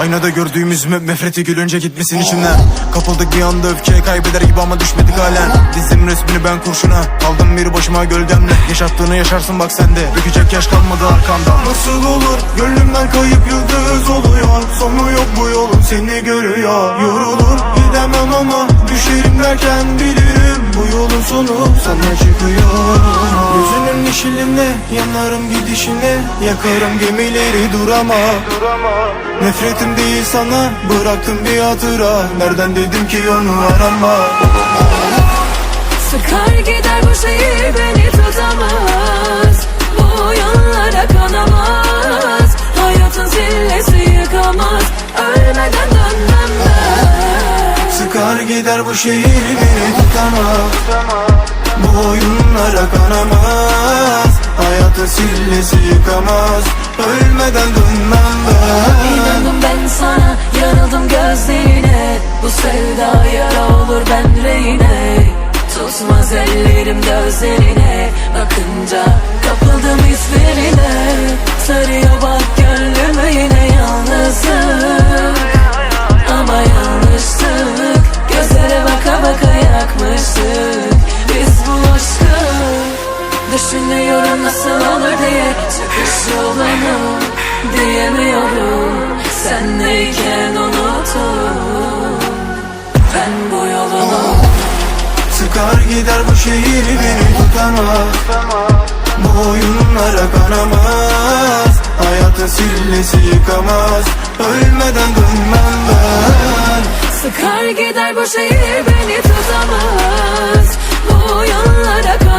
Aynada gördüğümüz me- nefreti gülünce gitmesin içimden. Kapıldık bir anda öfkeye kaybeder gibi ama düşmedik halen. Dizdim resmini ben kurşuna Kaldım bir başıma gölgemle. Yaşattığını yaşarsın bak sen de Dökecek yaş kalmadı arkamda. Nasıl olur? Gönlümden kayıp yıldız oluyor. Sonu yok bu yolun seni görüyor. Yorulur gidemem ama düşerim derken bilirim Bu yolun sonu sana çıkıyor. Gözünün yeşiline yanarım gidişine. Yakarım gemileri durama. Nefretim değil sana bıraktım bir hatıra. Nereden dedim ki onu arama? Sıkar gider bu şehir beni tutamaz Sıkar gider bu şehir beni tutamaz Bu oyunlara kanamaz. Hayatı sillesi yıkamaz. Ölmeden dönmem ben. İnandım ben sana yanıldım gözlerine. Bu sevda yara olur ben reyne Tutmaz ellerim gözlerine. Bakınca kapıldım hislerine Düşünüyorum nasıl olur diye Çıkış yolunu Diyemiyorum. Sendeyken unutup Ben bu yolunu Sıkar gider bu şehir beni tutamaz. Bu oyunlara kanamaz. Hayatın sillesi yıkamaz. Ölmeden dönmem ben. Sıkar gider bu şehir beni tutamaz. Bu yollara kanamaz